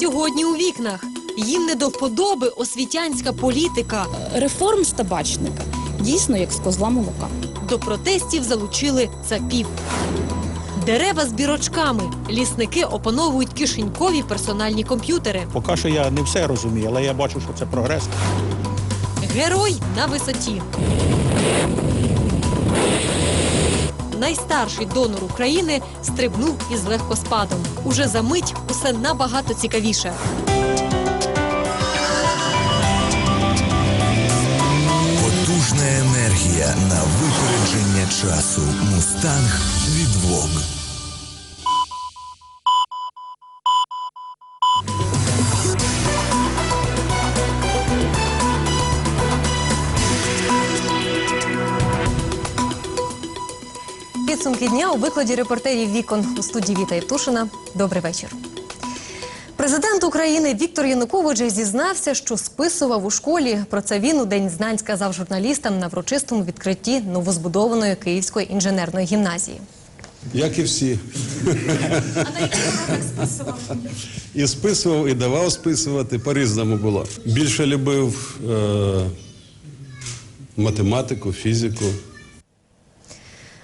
сьогодні у вікнах. Їм не до вподоби освітянська політика. реформ з табачника дійсно як з козла молока. До протестів залучили цапів. Дерева з бірочками. Лісники опановують кишенькові персональні комп'ютери. Поки що я не все розумію, але я бачу, що це прогрес. Герой на висоті. Найстарший донор України стрибнув із легкоспадом. Уже за мить усе набагато цікавіше. Потужна енергія на випередження часу. Мустанг від Підсумки дня у викладі репортерів вікон у студії Віта Євтушина. Добрий вечір. Президент України Віктор Янукович зізнався, що списував у школі. Про це він у день знань сказав журналістам на врочистому відкритті новозбудованої Київської інженерної гімназії. Як і всі. І списував, і давав списувати, по-різному було. Більше любив е, математику, фізику.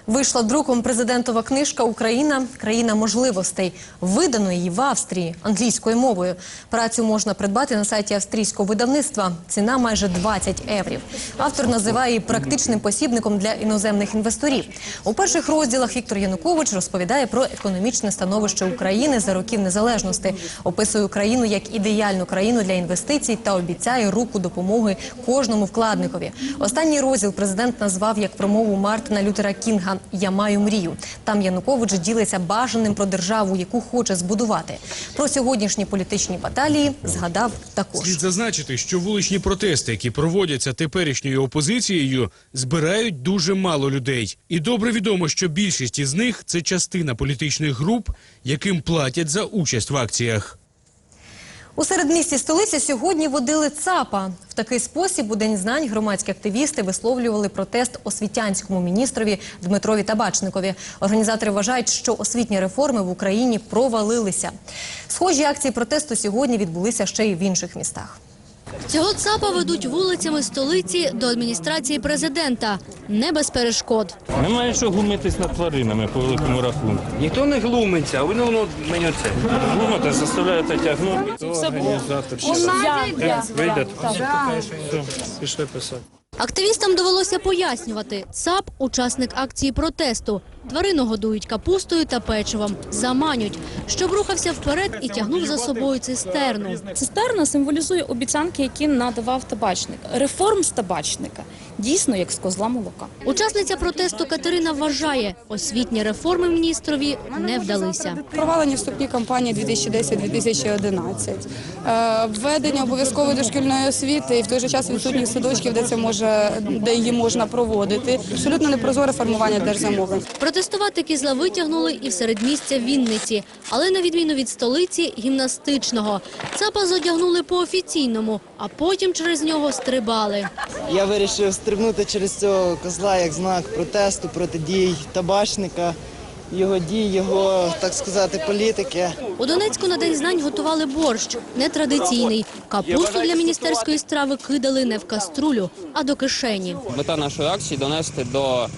Вийшла друком президентова книжка Україна країна можливостей. Видано її в Австрії англійською мовою. Працю можна придбати на сайті австрійського видавництва. Ціна майже 20 єврів. Автор називає її практичним посібником для іноземних інвесторів. У перших розділах Віктор Янукович розповідає про економічне становище України за років незалежності, описує Україну як ідеальну країну для інвестицій та обіцяє руку допомоги кожному вкладникові. Останній розділ президент назвав як промову Мартина Лютера Кінга Я маю мрію. Там Янукович ділиться бажаним про державу, яку хоче збудувати. Про сьогоднішні політичні баталії згадав також. Слід зазначити, що вуличні протести, які проводяться теперішньою опозицією, збирають дуже мало людей. І добре відомо, що більшість із них це частина політичних груп, яким платять за участь в акціях. У середмісті столиці сьогодні водили ЦАПа. В такий спосіб у День знань громадські активісти висловлювали протест освітянському міністрові Дмитрові Табачникові. Організатори вважають, що освітні реформи в Україні провалилися. Схожі акції протесту сьогодні відбулися ще й в інших містах. Цього ЦАПа ведуть вулицями столиці до адміністрації президента. Не без перешкод. Немає що глумитись над тваринами по великому рахунку. Ніхто не глумиться, а воно воно мені це. Глумите, заставляєте тягнути. Організатор вийде. Пішли писати. Активістам довелося пояснювати. ЦАП – учасник акції протесту. Тварину годують капустою та печивом, заманють, щоб рухався вперед і тягнув за собою цистерну. Цистерна символізує обіцянки, які надавав табачник. Реформ з табачника дійсно як з козла молока. Учасниця протесту Катерина вважає, освітні реформи міністрові не вдалися. Провалені вступні кампанії 2010-2011, е, введення обов'язкової дошкільної освіти і в той же час відсутність садочків, де це може, де її можна проводити. Абсолютно непрозоре формування держзамовлень. Протестувати кізла витягнули і в середмістя Вінниці, але на відміну від столиці гімнастичного. ЦАПа зодягнули по-офіційному, а потім через нього стрибали. Я вирішив стрибнути через цього козла як знак протесту проти дій табачника, його дій, його, так сказати, політики. У Донецьку на День знань готували борщ, нетрадиційний. Капусту для міністерської страви кидали не в каструлю, а до кишені. Мета нашої акції донести до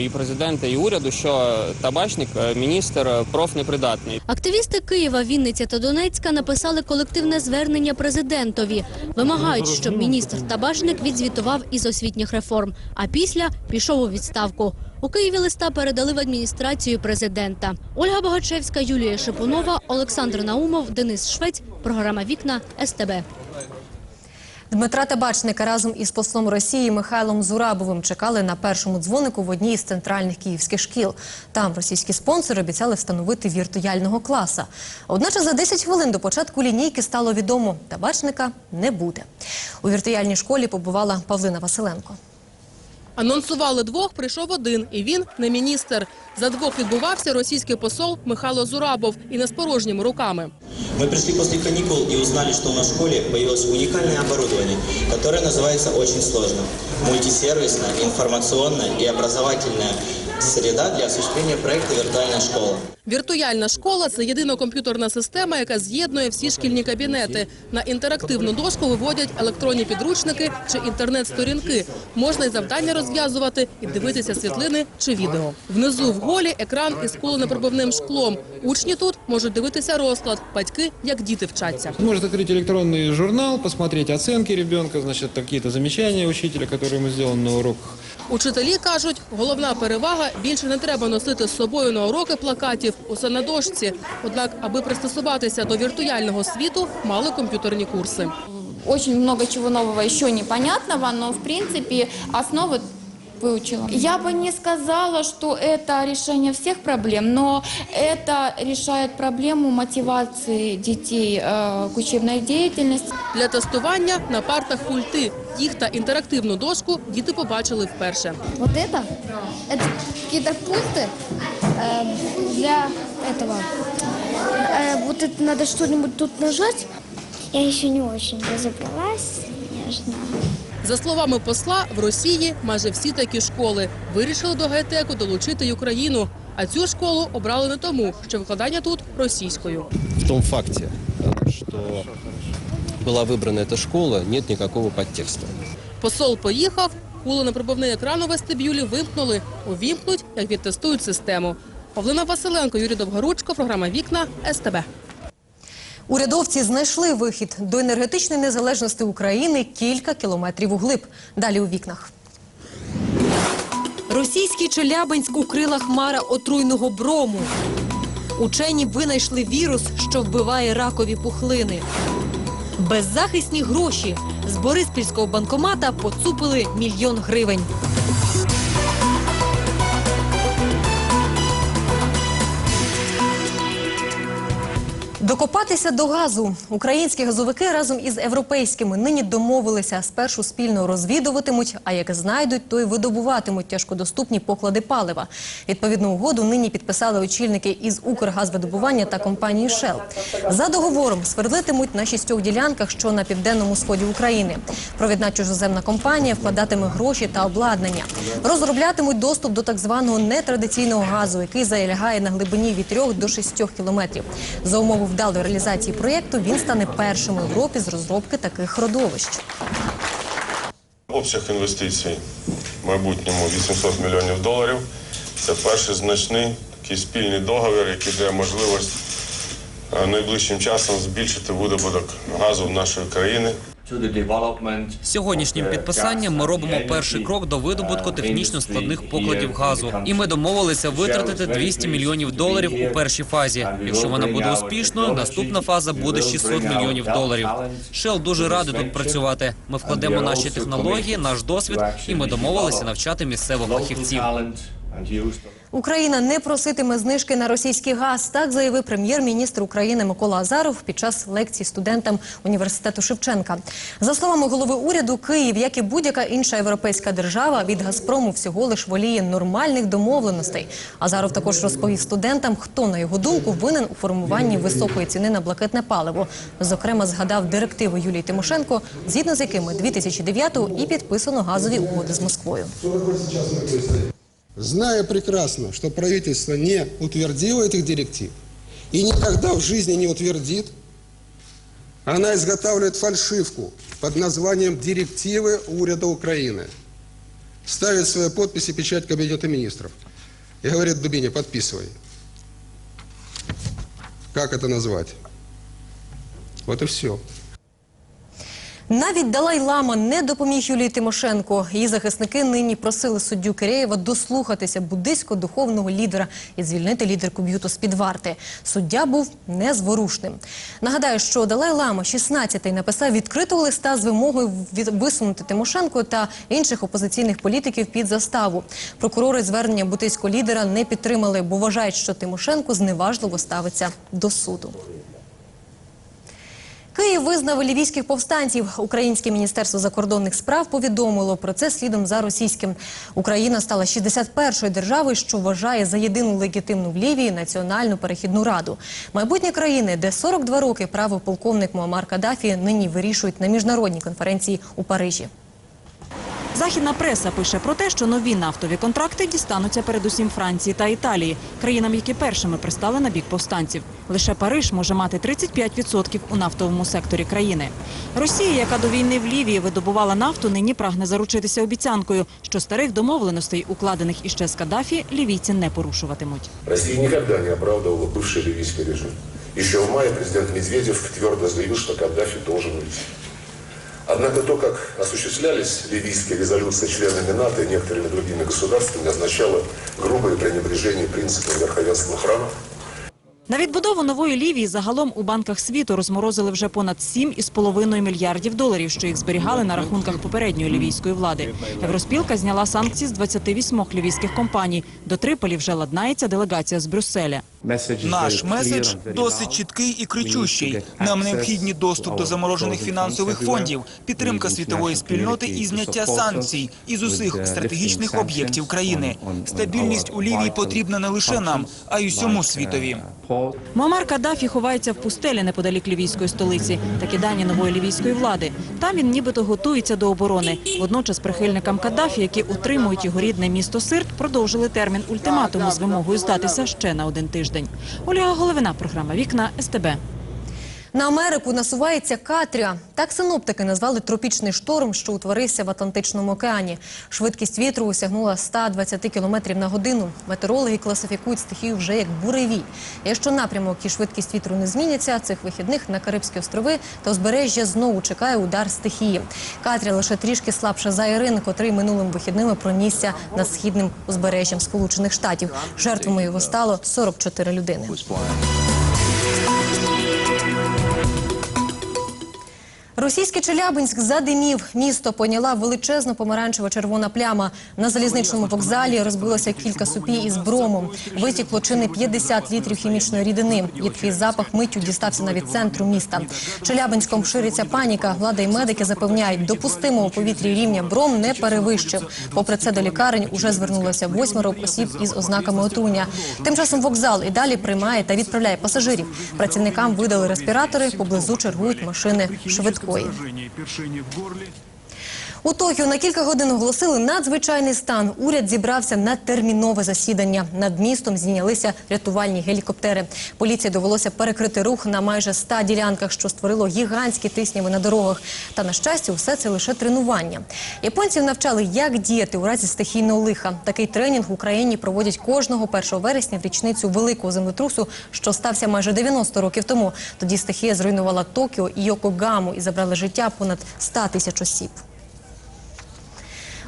і президента, і уряду, що табачник, е, міністр е, профнепридатний. Активісти Києва, Вінниця та Донецька написали колективне звернення президентові. Вимагають, щоб міністр табачник відзвітував із освітніх реформ, а після пішов у відставку. У Києві листа передали в адміністрацію президента. Ольга Богачевська, Юлія Шипунова, Олександр Наумов, Денис Швець. Програма Вікна СТБ. Дмитра Табачника разом із послом Росії Михайлом Зурабовим чекали на першому дзвонику в одній із центральних київських шкіл. Там російські спонсори обіцяли встановити віртуального класа. Одначе за 10 хвилин до початку лінійки стало відомо – табачника не буде. У віртуальній школі побувала Павлина Василенко. Анонсували двох, прийшов один, і він не міністр. За двох відбувався російський посол Михайло Зурабов і не з порожніми руками. Ми прийшли після канікул і узнали, що в нашій школі появилось уникальное оборудование, которое називається очень сложно. Мультисервисное, інформаційне і образовательное среда для осуществления проекта «Виртуальная школа». Віртуальна школа це єдина комп'ютерна система, яка з'єднує всі шкільні кабінети. На інтерактивну дошку виводять електронні підручники чи інтернет-сторінки. Можна й завдання розв'язувати і дивитися світлини чи відео. Внизу в голі екран із куленепробивним шклом. Учні тут можуть дивитися розклад. Батьки як діти вчаться. Может открыть электронный журнал, посмотреть оценки ребенка, значит, какие-то замечания учителя, которые ему сделаны на уроках. Учителі кажуть, головна перевага – більше не треба носити з собою на уроки плакатів, усе на дошці. Однак, аби пристосуватися до віртуального світу, мали комп'ютерні курси. Очень много чего нового еще непонятного, но в принципе основы выучила. Я бы не сказала, что это решение всех проблем, но это решает проблему мотивации детей э, к учебной деятельности. Для тестування на партах пульти. Їх та інтерактивну дошку діти побачили вперше. Вот это? Это какие-то пульты э, для этого. Э, вот это надо что-нибудь тут нажать. Я еще не очень разобралась, конечно. За словами посла, в Росії майже всі такі школи вирішили до гайтеку долучити й Україну. А цю школу обрали не тому, що викладання тут російською. В том факте, э, что была выбрана эта школа, нет никакого подтекста. Посол поїхав, куленепробивний екран у вестибюлі вимкнули. Увімкнуть, як відтестують систему. Павлина Василенко, Юрій Довгоручко, програма «Вікна», СТБ. Урядовці знайшли вихід до енергетичної незалежності України кілька кілометрів углиб. Далі у вікнах. Російський Челябинськ укрила хмара отруйного брому. Учені винайшли вірус, що вбиває ракові пухлини. Беззахисні гроші з Бориспільського банкомата поцупили мільйон гривень. Докопатися до газу українські газовики разом із європейськими нині домовилися. Спершу спільно розвідуватимуть, а як знайдуть, то й видобуватимуть тяжкодоступні поклади палива. Відповідну угоду нині підписали очільники із Укргазвидобування та компанії Shell. За договором свердлитимуть на шістьох ділянках, що на південному сході України. Провідна чужоземна компанія вкладатиме гроші та обладнання. Розроблятимуть доступ до так званого нетрадиційного газу, який залягає на глибині від 3 до 6 кілометрів. За умови вдалої реалізації проєкту він стане першим у Європі з розробки таких родовищ. Обсяг інвестицій в майбутньому 800 мільйонів доларів. Це перший значний такий спільний договір, який дає можливість е, найближчим часом збільшити видобуток газу в нашої країни. Сьогоднішнім підписанням ми робимо перший крок до видобутку технічно складних покладів газу. І ми домовилися витратити 200 мільйонів доларів у першій фазі. Якщо вона буде успішною, наступна фаза буде 600 мільйонів доларів. Shell дуже радий тут працювати. Ми вкладемо наші технології, наш досвід, і ми домовилися навчати місцевих фахівців. Україна не проситиме знижки на російський газ. Так заявив прем'єр-міністр України Микола Азаров під час лекції студентам університету Шевченка. За словами голови уряду, Київ, як і будь-яка інша європейська держава, від Газпрому всього лиш воліє нормальних домовленостей. Азаров також розповів студентам, хто на його думку винен у формуванні високої ціни на блакитне паливо. Зокрема, згадав директиви Юлії Тимошенко, згідно з якими 2009-го і підписано газові угоди з Москвою. Зная прекрасно, что правительство не утвердило этих директив и никогда в жизни не утвердит, она изготавливает фальшивку под названием «Директивы уряда Украины». Ставит свои подписи, печать Кабинета министров. И говорит Дубине, подписывай. Как это назвать? Вот и все. Навіть Далай-Лама не допоміг Юлії Тимошенко. Її захисники нині просили суддю Киреєва дослухатися буддийського духовного лідера і звільнити лідерку б'юту з-під варти. Суддя був незворушним. Нагадаю, що Далай-Лама 16-й написав відкритого листа з вимогою висунути Тимошенко та інших опозиційних політиків під заставу. Прокурори звернення буддийського лідера не підтримали, бо вважають, що Тимошенко зневажливо ставиться до суду. Київ визнав лівійських повстанців. Українське міністерство закордонних справ повідомило про це слідом за російським. Україна стала 61-ю державою, що вважає за єдину легітимну в Лівії національну перехідну раду. Майбутнє країни, де 42 роки правив полковник Муамар Каддафі, нині вирішують на міжнародній конференції у Парижі. Західна преса пише про те, що нові нафтові контракти дістануться передусім Франції та Італії, країнам, які першими пристали на бік повстанців. Лише Париж може мати 35% у нафтовому секторі країни. Росія, яка до війни в Лівії видобувала нафту, нині прагне заручитися обіцянкою, що старих домовленостей, укладених іще з Каддафі, лівійці не порушуватимуть. Россия никогда не оправдывала бывший ливийский режим. Еще в мае президент Медведев твердо заявил, что Каддафи должен уйти. Однако то, как осуществлялись ливийские резолюции членами НАТО и некоторыми другими государствами, означало грубое пренебрежение принципом верховенства храма На відбудову нової Лівії загалом у банках світу розморозили вже понад 7,5 мільярдів доларів, що їх зберігали на рахунках попередньої лівійської влади. Євроспілка зняла санкції з 28 лівійських компаній. До Триполі вже ладнається делегація з Брюсселя. Наш меседж досить чіткий і кричущий. Нам необхідні доступ до заморожених фінансових фондів, підтримка світової спільноти і зняття санкцій із усіх стратегічних об'єктів країни. Стабільність у Лівії потрібна не лише нам, а й усьому світові. Муаммар Каддафі ховається в пустелі неподалік лівійської столиці. Такі дані нової лівійської влади. Там він нібито готується до оборони. Водночас прихильникам Каддафі, які утримують його рідне місто Сирт, продовжили термін ультиматуму з вимогою здатися ще на один тиждень. Ольга Головина, програма Вікна СТБ. На Америку насувається Катря. Так синоптики назвали тропічний шторм, що утворився в Атлантичному океані. Швидкість вітру осягнула 120 км на годину. Метеорологи класифікують стихію вже як буревій. Якщо напрямок і швидкість вітру не зміняться, цих вихідних на Карибські острови та узбережжя знову чекає удар стихії. Катря лише трішки слабша за Ірин, котрий минулим вихідними пронісся над східним узбережжям Сполучених Штатів. Жертвами його стало 44 людини. Російський Челябинськ задимів. Місто поняла величезна помаранчево-червона пляма. На залізничному вокзалі розбилося кілька супі із бромом. Витікло чи не 50 літрів хімічної рідини. Їдкий запах миттю дістався навіть центру міста. Челябинськом шириться паніка. Влада і медики запевняють, допустимого у повітрі рівня бром не перевищив. Попри це до лікарень уже звернулося восьмеро осіб із ознаками отруєння. Тим часом вокзал і далі приймає та відправляє пасажирів. Працівникам видали респіратори, поблизу чергують машини швидкої. У Токіо на кілька годин оголосили надзвичайний стан. Уряд зібрався на термінове засідання. Над містом зійнялися рятувальні гелікоптери. Поліції довелося перекрити рух на майже ста ділянках, що створило гігантські тисняви на дорогах. Та на щастя, усе це лише тренування. Японців навчали, як діяти у разі стихійного лиха. Такий тренінг в Україні проводять кожного 1 вересня в річницю великого землетрусу, що стався майже 90 років тому. Тоді стихія зруйнувала Токіо і Йокогаму і забрала життя понад 100 тисяч осіб.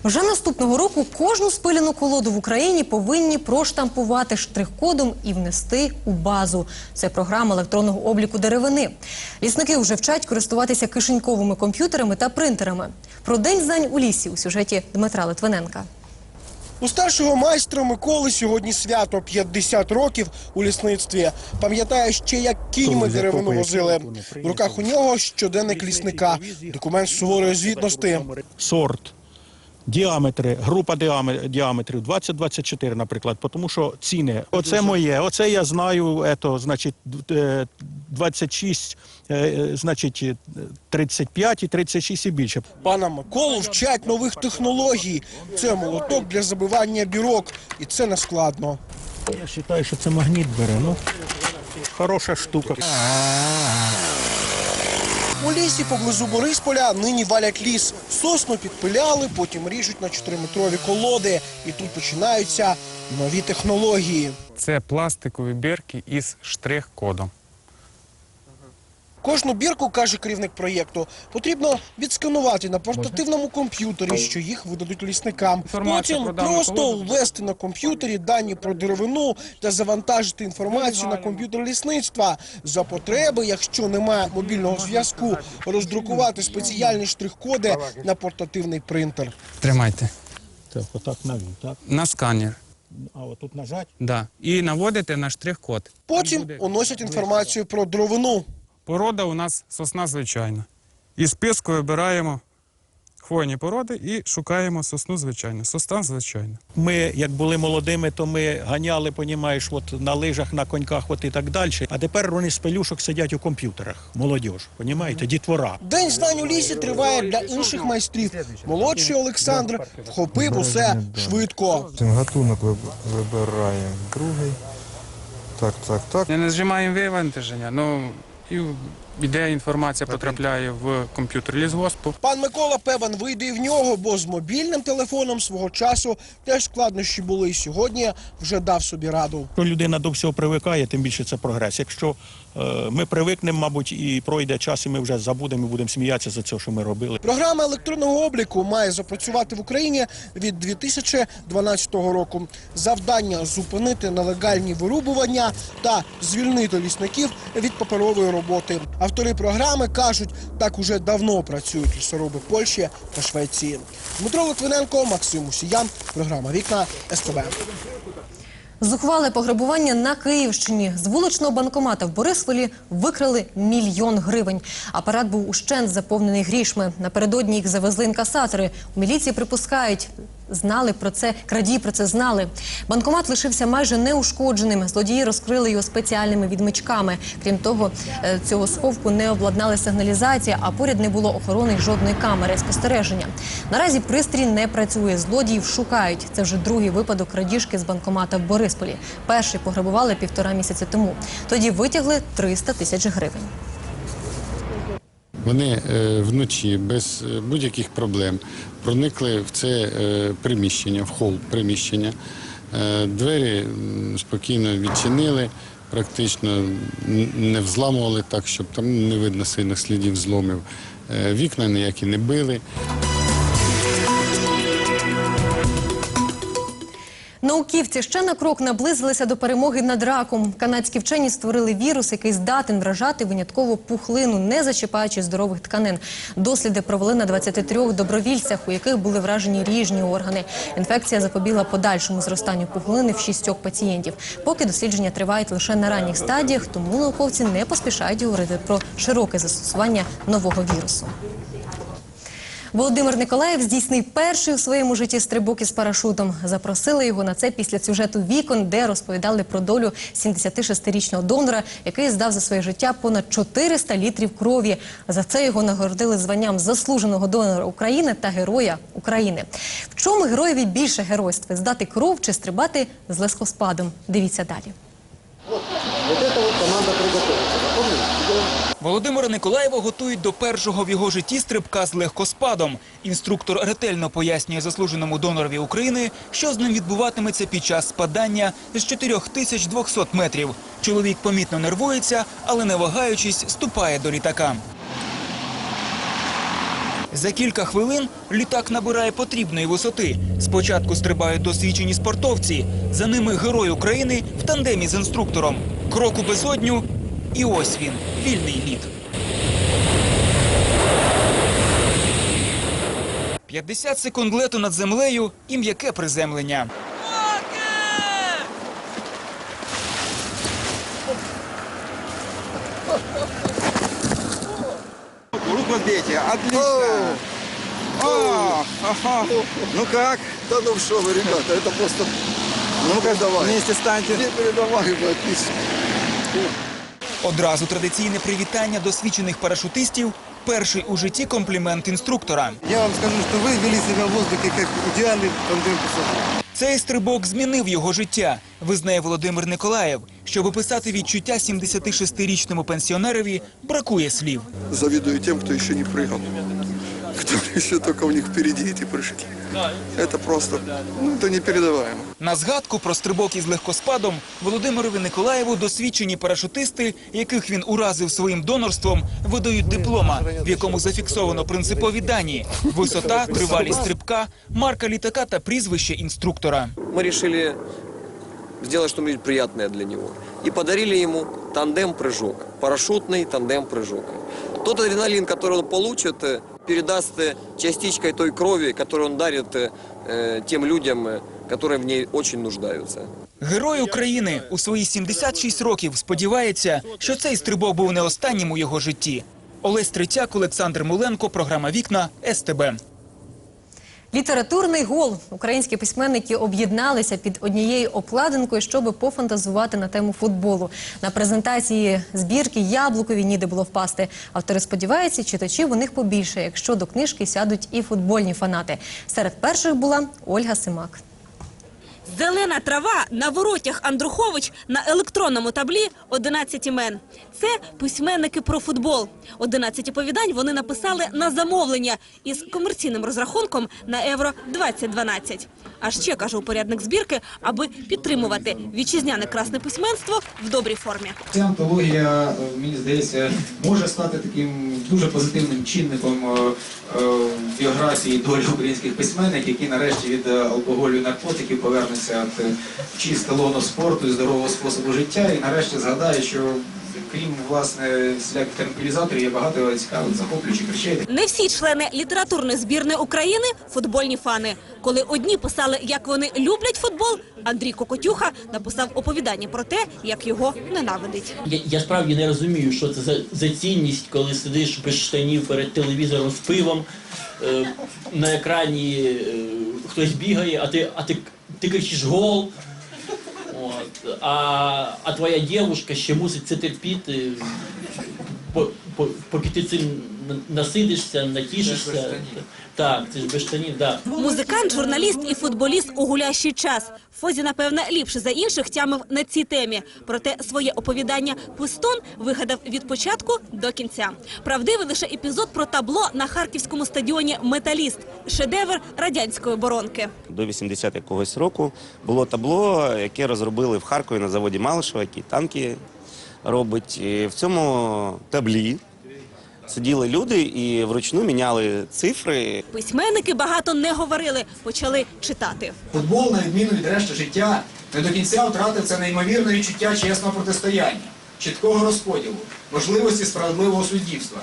Вже наступного року кожну спиляну колоду в Україні повинні проштампувати штрих-кодом і внести у базу. Це програма електронного обліку деревини. Лісники вже вчать користуватися кишеньковими комп'ютерами та принтерами. Про день знань у лісі у сюжеті Дмитра Литвиненка. У старшого майстра Миколи сьогодні свято 50 років у лісництві. Пам'ятає ще, як кіньми деревину возили. В руках у нього щоденник лісника, документ суворої звітності. сорт, діаметри, група діаме- діаметрів 20-24, наприклад, тому що ціни. Оце моє, оце я знаю, ето, значить, д- е, 26, е, е, значить, е, 35 і 36 і більше. Пана Миколу вчать нових технологій. Це молоток для забивання бірок, і це не складно. Я вважаю, що це магніт бере. Ну, хороша штука. У лісі поблизу Борисполя нині валять ліс. Сосну підпиляли, потім ріжуть на 4-метрові колоди. І тут починаються нові технології. Це пластикові бірки із штрих-кодом. Кожну бірку, каже керівник проєкту, потрібно відсканувати на портативному комп'ютері, що їх видадуть лісникам. Потім просто ввести на комп'ютері дані про деревину та завантажити інформацію на комп'ютер лісництва. За потреби, якщо немає мобільного зв'язку, роздрукувати спеціальні штрих-коди на портативний принтер. Тримайте. Так, отак навіть, так? На сканер. А отут нажать. Да. І наводите на штрих-код. Потім уносять інформацію про дровину. Порода у нас сосна звичайна. Із списку вибираємо хвойні породи і шукаємо сосну звичайно. Сосна звичайно. Ми, як були молодими, то ми ганяли, понімаєш, от на лижах, на коньках, от і так далі. А тепер вони з пелюшок сидять у комп'ютерах. Молодіж, понімаєте, дітвора. День знань у лісі триває для інших майстрів. Молодший Олександр вхопив усе швидко. Гатунок вибираємо другий. Так, так, так. Не нажимаємо вивантаження, ну і іде інформація потрапляє в комп'ютер лісгоспу. Пан Микола певен вийде і в нього, бо з мобільним телефоном свого часу теж складнощі були. І сьогодні вже дав собі раду. Людина до всього привикає, тим більше це прогрес. Якщо ми привикнемо, мабуть, і пройде час, і ми вже забудемо і будемо сміятися за це, що ми робили. Програма електронного обліку має запрацювати в Україні від 2012 року. Завдання зупинити нелегальні вирубування та звільнити лісників від паперової роботи. Автори програми кажуть, так уже давно працюють лісоруби Польщі та Швеції. Дмитро Литвиненко, Максим Усіян. Програма Вікна СТБ. Зухвале пограбування на Київщині. З вуличного банкомата в Борисполі викрали мільйон гривень. Апарат був ущент заповнений грішми. Напередодні їх завезли інкасатори. У міліції припускають, знали про це, крадії про це знали. Банкомат лишився майже неушкодженим. Злодії розкрили його спеціальними відмичками. Крім того, е, цього сховку не обладнали сигналізація, а поряд не було охорони жодної камери спостереження. Наразі пристрій не працює. Злодіїв шукають. Це вже другий випадок крадіжки з банкомата в Борисполі. Перший пограбували півтора місяці тому. Тоді витягли 300 тисяч гривень. Вони е, вночі без е, будь-яких проблем проникли в це е, приміщення, в хол приміщення. Двері спокійно відчинили, практично не взламували так, щоб там не видно сильних слідів зломів. Вікна ніякі не били. Науківці ще на крок наблизилися до перемоги над раком. Канадські вчені створили вірус, який здатен вражати винятково пухлину, не зачіпаючи здорових тканин. Досліди провели на 23 добровільцях, у яких були вражені ріжні органи. Інфекція запобігла подальшому зростанню пухлини в шістьох пацієнтів. Поки дослідження тривають лише на ранніх стадіях, тому науковці не поспішають говорити про широке застосування нового вірусу. Володимир Николаєв здійснив перший у своєму житті стрибок із парашутом. Запросили його на це після сюжету вікон, де розповідали про долю 76-річного донора, який здав за своє життя понад 400 літрів крові. За це його нагородили званням заслуженого донора України та Героя України. В чому героєві більше геройства здати кров чи стрибати з лескоспадом? Дивіться далі. Володимира Николаєва готують до першого в його житті стрибка з легкоспадом. Інструктор ретельно пояснює заслуженому донорові України, що з ним відбуватиметься під час спадання з 4200 метрів. Чоловік помітно нервується, але не вагаючись, ступає до літака. За кілька хвилин літак набирає потрібної висоти. Спочатку стрибають досвідчені спортовці. За ними герой України в тандемі з інструктором. Кроку безодню, і ось він вільний літ. 50 секунд лету над землею і м'яке приземлення. Руку разбейте. Отлично. О, ага. Ну как? Да ну что вы, ребята, это просто... Ну-ка, давай. вместе станьте. Не передавай, вы отлично. Одразу традиційне привітання досвідчених парашутистів. Перший у житті комплімент інструктора. Я вам скажу, что вы вели себя в воздухе как идеальный тандем пассажир. Цей стрибок змінив його життя, визнає Володимир Николаєв. Щоб описати відчуття 76-річному пенсіонерові, бракує слів. Завидую тем, кто еще не прыгал. Кто еще только у них впереди эти прыжки. Это просто, ну, это непередаваемо. На згадку про стрибок із легкоспадом Володимирові Николаєву досвідчені парашутисти, яких він уразив своїм донорством, видають диплома, в якому зафіксовано принципові дані: висота, тривалість стрибка, марка літака та прізвище інструктора. мы решили сделать что-нибудь приятное для него. И подарили ему тандем-прыжок, парашютный тандем-прыжок. Тот адреналин, который он получит, э, передаст э, частичкой той крови, которую он дарит э, э, тем людям, э, которые в ней очень нуждаются. Герой України у свої 76 років сподівається, що цей стрибок був не останнім у його житті. Олесь Третяк, Олександр Муленко, програма Вікна СТБ. Літературний гол. Українські письменники об'єдналися під однією обкладинкою, щоб пофантазувати на тему футболу. На презентації збірки Яблукові ніде було впасти. Автори сподіваються, читачів у них побільше, якщо до книжки сядуть і футбольні фанати. Серед перших була Ольга Симак. Зелена трава на воротях Андрухович на електронному таблі 11 імен. Це письменники про футбол. 11 оповідань вони написали на замовлення із комерційним розрахунком на Євро 2012. А ще, каже упорядник збірки, аби підтримувати вітчизняне красне письменство в добрій формі. Ця антологія, е, мені здається, може стати таким дуже позитивним чинником е, е, біографії долі українських письменників, які нарешті від алкоголю і наркотиків повернуться в чисте лоно спорту і здорового способу життя, і нарешті згадають, що крім власне всіляких транквілізаторів є багато цікавих захоплюючих речей. Не всі члени літературної збірної України футбольні фани. Коли одні писали, як вони люблять футбол, Андрій Кокотюха написав оповідання про те, як його ненавидить. Я, я справді не розумію, що це за, за цінність, коли сидиш без штанів перед телевізором з пивом, е, на екрані е, хтось бігає, а ти, а ти, ти кричиш гол. От, а, а твоя дівчинка ще мусить це терпіти, по- по- поки ти цим насидишся, натішишся. Так, це ж без штанів, так. Музикант, журналіст і футболіст у гулящий час. Фозі, напевне, ліпше за інших тямив на цій темі. Проте своє оповідання «Пустон» вигадав від початку до кінця. Правдивий лише епізод про табло на харківському стадіоні «Металіст» – шедевр радянської оборонки. До 80 якогось року було табло, яке розробили в Харкові на заводі Малишева, який танки робить. І в цьому таблі сиділи люди і вручну міняли цифри. Письменники багато не говорили, почали читати. Футбол, на відміну від решти життя, не до кінця втратив це неймовірне відчуття чесного протистояння, чіткого розподілу, можливості справедливого суддівства.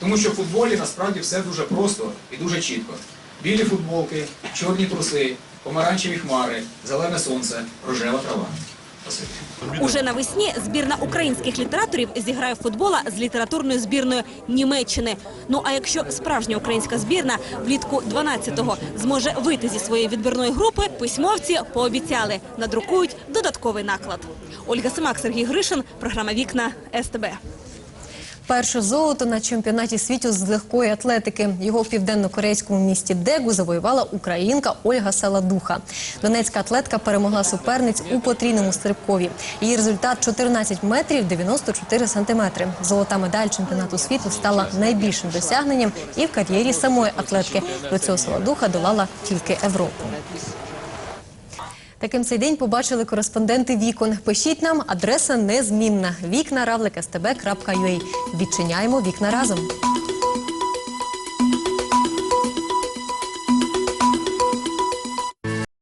Тому що в футболі насправді все дуже просто і дуже чітко. Білі футболки, чорні труси, помаранчеві хмари, зелене сонце, рожева трава. Уже навесні збірна українських літераторів зіграє футбола з літературною збірною Німеччини. Ну а якщо справжня українська збірна влітку 12-го зможе вийти зі своєї відбірної групи, письмовці пообіцяли надрукують додатковий наклад. Ольга Симак, Сергій Гришин, програма Вікна СТБ. Перше золото на чемпіонаті світу з легкої атлетики. Його в південно-корейському місті Дегу завоювала українка Ольга Саладуха. Донецька атлетка перемогла суперниць у потрійному стрибкові. Її результат 14 метрів 94 сантиметри. Золота медаль чемпіонату світу стала найбільшим досягненням і в кар'єрі самої атлетки. До цього Саладуха долала тільки Європу. Таким цей день побачили кореспонденти вікон. Пишіть нам, адреса незмінна. Вікна Відчиняємо вікна разом.